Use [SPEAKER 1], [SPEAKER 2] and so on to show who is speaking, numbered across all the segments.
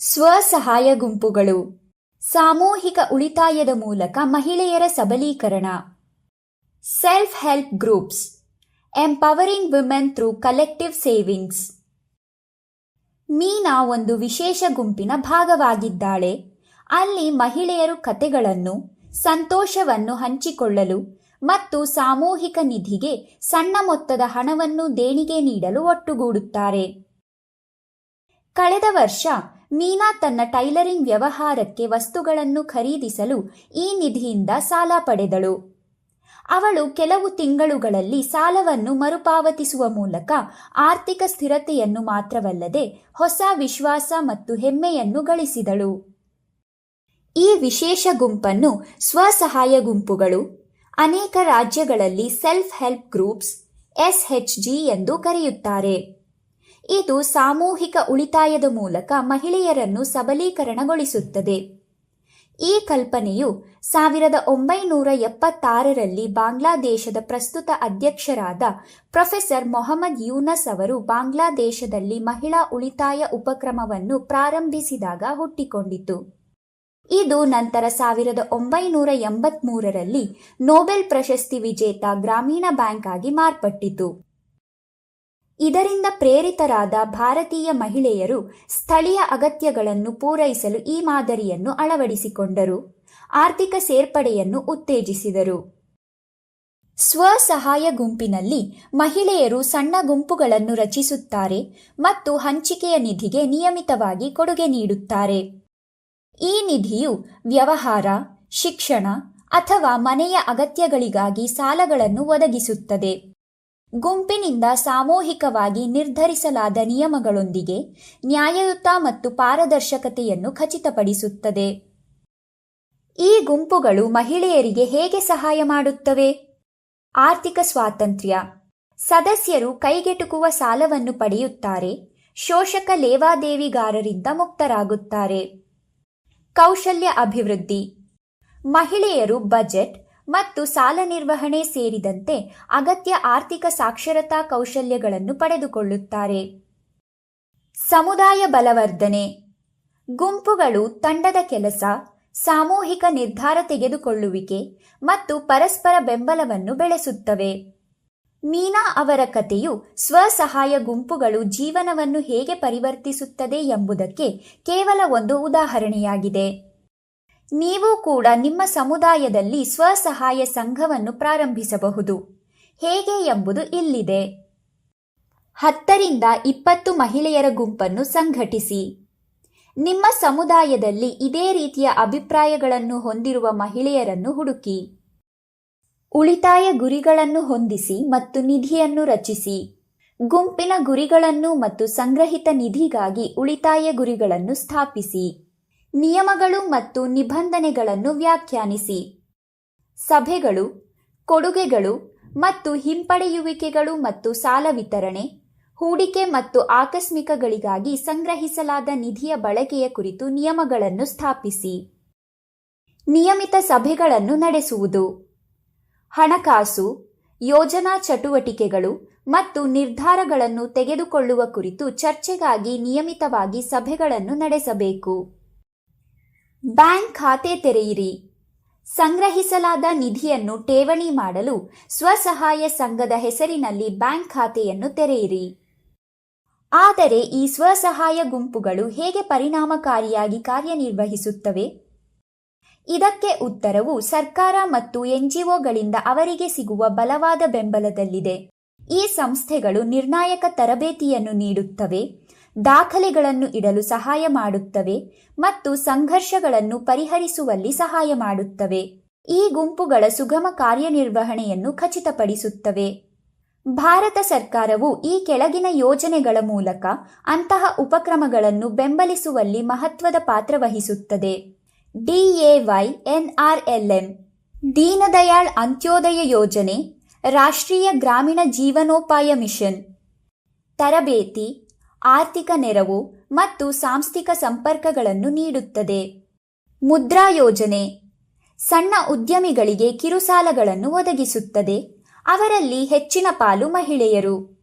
[SPEAKER 1] ಸ್ವಸಹಾಯ ಗುಂಪುಗಳು. ಸಾಮೂಹಿಕ ಉಳಿತಾಯದ ಮೂಲಕ ಮಹಿಳೆಯರ ಸಬಲೀಕರಣ. Self help groups empowering women through collective savings Meena ಒಂದು ವಿಶೇಷ ಗುಂಪಿನ ಭಾಗವಾಗಿದ್ದಾಳೆ. ಅಲ್ಲಿ ಮಹಿಳೆಯರು ಕತೆಗಳನ್ನು, ಸಂತೋಷವನ್ನು ಹಂಚಿಕೊಳ್ಳಲು ಮತ್ತು ಸಾಮೂಹಿಕ ನಿಧಿಗೆ ಸಣ್ಣ ಮೊತ್ತದ ಹಣವನ್ನು ದೇಣಿಗೆ ನೀಡಲು ಒಟ್ಟುಗೂಡುತ್ತಾರೆ. ಕಳೆದ ವರ್ಷ ಮೀನಾ ತನ್ನ ಟೈಲರಿಂಗ್ ವ್ಯವಹಾರಕ್ಕೆ ವಸ್ತುಗಳನ್ನು ಖರೀದಿಸಲು ಈ ನಿಧಿಯಿಂದ ಸಾಲ ಪಡೆದಳು. ಅವಳು ಕೆಲವು ತಿಂಗಳುಗಳಲ್ಲಿ ಸಾಲವನ್ನು ಮರುಪಾವತಿಸುವ ಮೂಲಕ ಆರ್ಥಿಕ ಸ್ಥಿರತೆಯನ್ನು ಮಾತ್ರವಲ್ಲದೆ ಹೊಸ ವಿಶ್ವಾಸ ಮತ್ತು ಹೆಮ್ಮೆಯನ್ನು ಗಳಿಸಿದಳು. ಈ ವಿಶೇಷ ಗುಂಪನ್ನು ಸ್ವಸಹಾಯ ಗುಂಪುಗಳು, ಅನೇಕ ರಾಜ್ಯಗಳಲ್ಲಿ ಸೆಲ್ಫ್ ಹೆಲ್ಪ್ ಗ್ರೂಪ್ಸ್ ಎಸ್ಎಚ್ಜಿ ಎಂದು ಕರೆಯುತ್ತಾರೆ. ಇದು ಸಾಮೂಹಿಕ ಉಳಿತಾಯದ ಮೂಲಕ ಮಹಿಳೆಯರನ್ನು ಸಬಲೀಕರಣಗೊಳಿಸುತ್ತದೆ. ಈ ಕಲ್ಪನೆಯು ಸಾವಿರದ ಒಂಬೈನೂರ ಎಪ್ಪತ್ತಾರರಲ್ಲಿ ಬಾಂಗ್ಲಾದೇಶದ ಪ್ರಸ್ತುತ ಅಧ್ಯಕ್ಷರಾದ ಪ್ರೊಫೆಸರ್ ಮೊಹಮ್ಮದ್ ಯೂನಸ್ ಅವರು ಬಾಂಗ್ಲಾದೇಶದಲ್ಲಿ ಮಹಿಳಾ ಉಳಿತಾಯ ಉಪಕ್ರಮವನ್ನು ಪ್ರಾರಂಭಿಸಿದಾಗ ಹುಟ್ಟಿಕೊಂಡಿತು. ಇದು ನಂತರ ಸಾವಿರದ ಒಂಬೈನೂರ ಎಂಬತ್ಮೂರರಲ್ಲಿ ನೋಬೆಲ್ ಪ್ರಶಸ್ತಿ ವಿಜೇತ ಗ್ರಾಮೀಣ ಬ್ಯಾಂಕ್ ಆಗಿ ಮಾರ್ಪಟ್ಟಿತು. ಇದರಿಂದ ಪ್ರೇರಿತರಾದ ಭಾರತೀಯ ಮಹಿಳೆಯರು ಸ್ಥಳೀಯ ಅಗತ್ಯಗಳನ್ನು ಪೂರೈಸಲು ಈ ಮಾದರಿಯನ್ನು ಅಳವಡಿಸಿಕೊಂಡರು. ಆರ್ಥಿಕ ಸೇರ್ಪಡೆಯನ್ನು ಉತ್ತೇಜಿಸಿದರು. ಸ್ವಸಹಾಯ ಗುಂಪಿನಲ್ಲಿ ಮಹಿಳೆಯರು ಸಣ್ಣ ಗುಂಪುಗಳನ್ನು ರಚಿಸುತ್ತಾರೆ ಮತ್ತು ಹಂಚಿಕೆಯ ನಿಧಿಗೆ ನಿಯಮಿತವಾಗಿ ಕೊಡುಗೆ ನೀಡುತ್ತಾರೆ. ಈ ನಿಧಿಯು ವ್ಯವಹಾರ, ಶಿಕ್ಷಣ ಅಥವಾ ಮನೆಯ ಅಗತ್ಯಗಳಿಗಾಗಿ ಸಾಲಗಳನ್ನು ಒದಗಿಸುತ್ತದೆ. ಗುಂಪಿನಿಂದ ಸಾಮೂಹಿಕವಾಗಿ ನಿರ್ಧರಿಸಲಾದ ನಿಯಮಗಳೊಂದಿಗೆ ನ್ಯಾಯಯುತ ಮತ್ತು ಪಾರದರ್ಶಕತೆಯನ್ನು ಖಚಿತಪಡಿಸುತ್ತದೆ. ಈ ಗುಂಪುಗಳು ಮಹಿಳೆಯರಿಗೆ ಹೇಗೆ ಸಹಾಯ ಮಾಡುತ್ತವೆ? ಆರ್ಥಿಕ ಸ್ವಾತಂತ್ರ್ಯ. ಸದಸ್ಯರು ಕೈಗೆಟುಕುವ ಸಾಲವನ್ನು ಪಡೆಯುತ್ತಾರೆ, ಶೋಷಕ ಲೇವಾದೇವಿಗಾರರಿಂದ ಮುಕ್ತರಾಗುತ್ತಾರೆ. ಕೌಶಲ್ಯ ಅಭಿವೃದ್ಧಿ. ಮಹಿಳೆಯರು ಬಜೆಟ್ ಮತ್ತು ಸಾಲ ನಿರ್ವಹಣೆ ಸೇರಿದಂತೆ ಅಗತ್ಯ ಆರ್ಥಿಕ ಸಾಕ್ಷರತಾ ಕೌಶಲ್ಯಗಳನ್ನು ಪಡೆದುಕೊಳ್ಳುತ್ತಾರೆ. ಸಮುದಾಯ ಬಲವರ್ಧನೆ. ಗುಂಪುಗಳು ತಂಡದ ಕೆಲಸ, ಸಾಮೂಹಿಕ ನಿರ್ಧಾರ ತೆಗೆದುಕೊಳ್ಳುವಿಕೆ ಮತ್ತು ಪರಸ್ಪರ ಬೆಂಬಲವನ್ನು ಬೆಳೆಸುತ್ತವೆ. ಮೀನಾ ಅವರ ಕಥೆಯು ಸ್ವಸಹಾಯ ಗುಂಪುಗಳು ಜೀವನವನ್ನು ಹೇಗೆ ಪರಿವರ್ತಿಸುತ್ತದೆ ಎಂಬುದಕ್ಕೆ ಕೇವಲ ಒಂದು ಉದಾಹರಣೆಯಾಗಿದೆ. ನೀವು ಕೂಡ ನಿಮ್ಮ ಸಮುದಾಯದಲ್ಲಿ ಸ್ವಸಹಾಯ ಸಂಘವನ್ನು ಪ್ರಾರಂಭಿಸಬಹುದು. ಹೇಗೆ ಎಂಬುದು ಇಲ್ಲಿದೆ. ಹತ್ತರಿಂದ ಇಪ್ಪತ್ತು ಮಹಿಳೆಯರ ಗುಂಪನ್ನು ಸಂಘಟಿಸಿ. ನಿಮ್ಮ ಸಮುದಾಯದಲ್ಲಿ ಇದೇ ರೀತಿಯ ಅಭಿಪ್ರಾಯಗಳನ್ನು ಹೊಂದಿರುವ ಮಹಿಳೆಯರನ್ನು ಹುಡುಕಿ. ಉಳಿತಾಯ ಗುರಿಗಳನ್ನು ಹೊಂದಿಸಿ ಮತ್ತು ನಿಧಿಯನ್ನು ರಚಿಸಿ. ಗುಂಪಿನ ಗುರಿಗಳನ್ನು ಮತ್ತು ಸಂಗ್ರಹಿತ ನಿಧಿಗಾಗಿ ಉಳಿತಾಯ ಗುರಿಗಳನ್ನು ಸ್ಥಾಪಿಸಿ. ನಿಯಮಗಳು ಮತ್ತು ನಿಬಂಧನೆಗಳನ್ನು ವ್ಯಾಖ್ಯಾನಿಸಿ. ಸಭೆಗಳು, ಕೊಡುಗೆಗಳು ಮತ್ತು ಹಿಂಪಡೆಯುವಿಕೆಗಳು ಮತ್ತು ಸಾಲ ವಿತರಣೆ, ಹೂಡಿಕೆ ಮತ್ತು ಆಕಸ್ಮಿಕಗಳಿಗಾಗಿ ಸಂಗ್ರಹಿಸಲಾದ ನಿಧಿಯ ಬಳಕೆಯ ಕುರಿತು ನಿಯಮಗಳನ್ನು ಸ್ಥಾಪಿಸಿ. ನಿಯಮಿತ ಸಭೆಗಳನ್ನು ನಡೆಸುವುದು. ಹಣಕಾಸು, ಯೋಜನಾ ಚಟುವಟಿಕೆಗಳು ಮತ್ತು ನಿರ್ಧಾರಗಳನ್ನು ತೆಗೆದುಕೊಳ್ಳುವ ಕುರಿತು ಚರ್ಚೆಗಾಗಿ ನಿಯಮಿತವಾಗಿ ಸಭೆಗಳನ್ನು ನಡೆಸಬೇಕು. ಬ್ಯಾಂಕ್ ಖಾತೆ ತೆರೆಯಿರಿ. ಸಂಗ್ರಹಿಸಲಾದ ನಿಧಿಯನ್ನು ಠೇವಣಿ ಮಾಡಲು ಸ್ವಸಹಾಯ ಸಂಘದ ಹೆಸರಿನಲ್ಲಿ ಬ್ಯಾಂಕ್ ಖಾತೆಯನ್ನು ತೆರೆಯಿರಿ. ಆದರೆ ಈ ಸ್ವಸಹಾಯ ಗುಂಪುಗಳು ಹೇಗೆ ಪರಿಣಾಮಕಾರಿಯಾಗಿ ಕಾರ್ಯನಿರ್ವಹಿಸುತ್ತವೆ? ಇದಕ್ಕೆ ಉತ್ತರವು ಸರ್ಕಾರ ಮತ್ತು ಎನ್ಜಿಒಗಳಿಂದ ಅವರಿಗೆ ಸಿಗುವ ಬಲವಾದ ಬೆಂಬಲದಲ್ಲಿದೆ. ಈ ಸಂಸ್ಥೆಗಳು ನಿರ್ಣಾಯಕ ತರಬೇತಿಯನ್ನು ನೀಡುತ್ತವೆ. ದಾಖಲೆಗಳನ್ನು ಇಡಲು ಸಹಾಯ ಮಾಡುತ್ತವೆ ಮತ್ತು ಸಂಘರ್ಷಗಳನ್ನು ಪರಿಹರಿಸುವಲ್ಲಿ ಸಹಾಯ ಮಾಡುತ್ತವೆ. ಈ ಗುಂಪುಗಳ ಸುಗಮ ಕಾರ್ಯನಿರ್ವಹಣೆಯನ್ನು ಖಚಿತಪಡಿಸುತ್ತವೆ. ಭಾರತ ಸರ್ಕಾರವು ಈ ಕೆಳಗಿನ ಯೋಜನೆಗಳ ಮೂಲಕ ಅಂತಹ ಉಪಕ್ರಮಗಳನ್ನು ಬೆಂಬಲಿಸುವಲ್ಲಿ ಮಹತ್ವದ ಪಾತ್ರ ವಹಿಸುತ್ತದೆ. ಡಿಎವೈ ಎನ್ಆರ್ಎಲ್ಎಂ ದೀನದಯಾಳ್ ಅಂತ್ಯೋದಯ ಯೋಜನೆ, ರಾಷ್ಟ್ರೀಯ ಗ್ರಾಮೀಣ ಜೀವನೋಪಾಯ ಮಿಷನ್, ತರಬೇತಿ ಆರ್ಥಿಕ ನೆರವು ಮತ್ತು ಸಾಂಸ್ಥಿಕ ಸಂಪರ್ಕಗಳನ್ನು ನೀಡುತ್ತದೆ. ಮುದ್ರಾ ಯೋಜನೆ. ಸಣ್ಣ ಉದ್ಯಮಿಗಳಿಗೆ ಕಿರುಸಾಲಗಳನ್ನು ಒದಗಿಸುತ್ತದೆ. ಅವರಲ್ಲಿ ಹೆಚ್ಚಿನ ಪಾಲು ಮಹಿಳೆಯರು.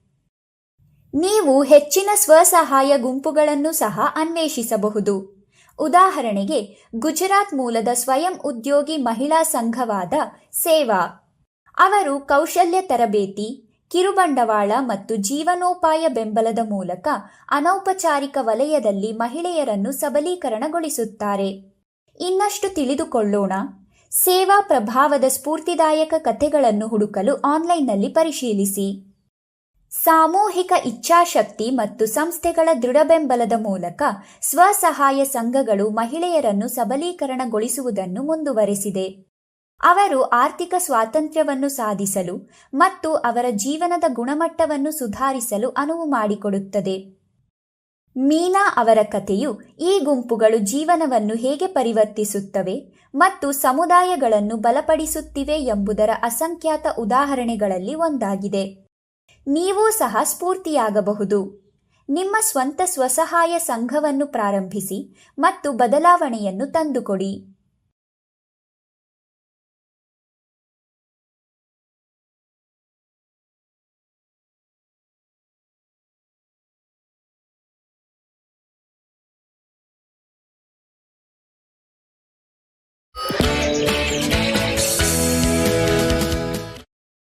[SPEAKER 1] ನೀವು ಹೆಚ್ಚಿನ ಸ್ವಸಹಾಯ ಗುಂಪುಗಳನ್ನು ಸಹ ಅನ್ವೇಷಿಸಬಹುದು. ಉದಾಹರಣೆಗೆ, ಗುಜರಾತ್ ಮೂಲದ ಸ್ವಯಂ ಉದ್ಯೋಗಿ ಮಹಿಳಾ ಸಂಘವಾದ ಸೇವಾ. ಅವರು ಕೌಶಲ್ಯ ತರಬೇತಿ ಕಿರುಬಂಡವಾಳ ಮತ್ತು ಜೀವನೋಪಾಯ ಬೆಂಬಲದ ಮೂಲಕ ಅನೌಪಚಾರಿಕ ವಲಯದಲ್ಲಿ ಮಹಿಳೆಯರನ್ನು ಸಬಲೀಕರಣಗೊಳಿಸುತ್ತಾರೆ. ಇನ್ನಷ್ಟು ತಿಳಿದುಕೊಳ್ಳೋಣ. ಸೇವಾ ಪ್ರಭಾವದ ಸ್ಫೂರ್ತಿದಾಯಕ ಕಥೆಗಳನ್ನು ಹುಡುಕಲು ಆನ್ಲೈನ್ನಲ್ಲಿ ಪರಿಶೀಲಿಸಿ. ಸಾಮೂಹಿಕ ಇಚ್ಛಾಶಕ್ತಿ ಮತ್ತು ಸಂಸ್ಥೆಗಳ ದೃಢ ಬೆಂಬಲದ ಮೂಲಕ ಸ್ವಸಹಾಯ ಸಂಘಗಳು ಮಹಿಳೆಯರನ್ನು ಸಬಲೀಕರಣಗೊಳಿಸುವುದನ್ನು ಮುಂದುವರೆಸಿದೆ. ಅವರು ಆರ್ಥಿಕ ಸ್ವಾತಂತ್ರ್ಯವನ್ನು ಸಾಧಿಸಲು ಮತ್ತು ಅವರ ಜೀವನದ ಗುಣಮಟ್ಟವನ್ನು ಸುಧಾರಿಸಲು ಅನುವು ಮಾಡಿಕೊಡುತ್ತದೆ. ಮೀನಾ ಅವರ ಕಥೆಯು ಈ ಗುಂಪುಗಳು ಜೀವನವನ್ನು ಹೇಗೆ ಪರಿವರ್ತಿಸುತ್ತವೆ ಮತ್ತು ಸಮುದಾಯಗಳನ್ನು ಬಲಪಡಿಸುತ್ತಿವೆ ಎಂಬುದರ ಅಸಂಖ್ಯಾತ ಉದಾಹರಣೆಗಳಲ್ಲಿ ಒಂದಾಗಿದೆ. ನೀವೂ ಸಹ ಸ್ಫೂರ್ತಿಯಾಗಬಹುದು. ನಿಮ್ಮ ಸ್ವಂತ ಸ್ವಸಹಾಯ ಸಂಘವನ್ನು ಪ್ರಾರಂಭಿಸಿ ಮತ್ತು ಬದಲಾವಣೆಯನ್ನು ತಂದುಕೊಡಿ.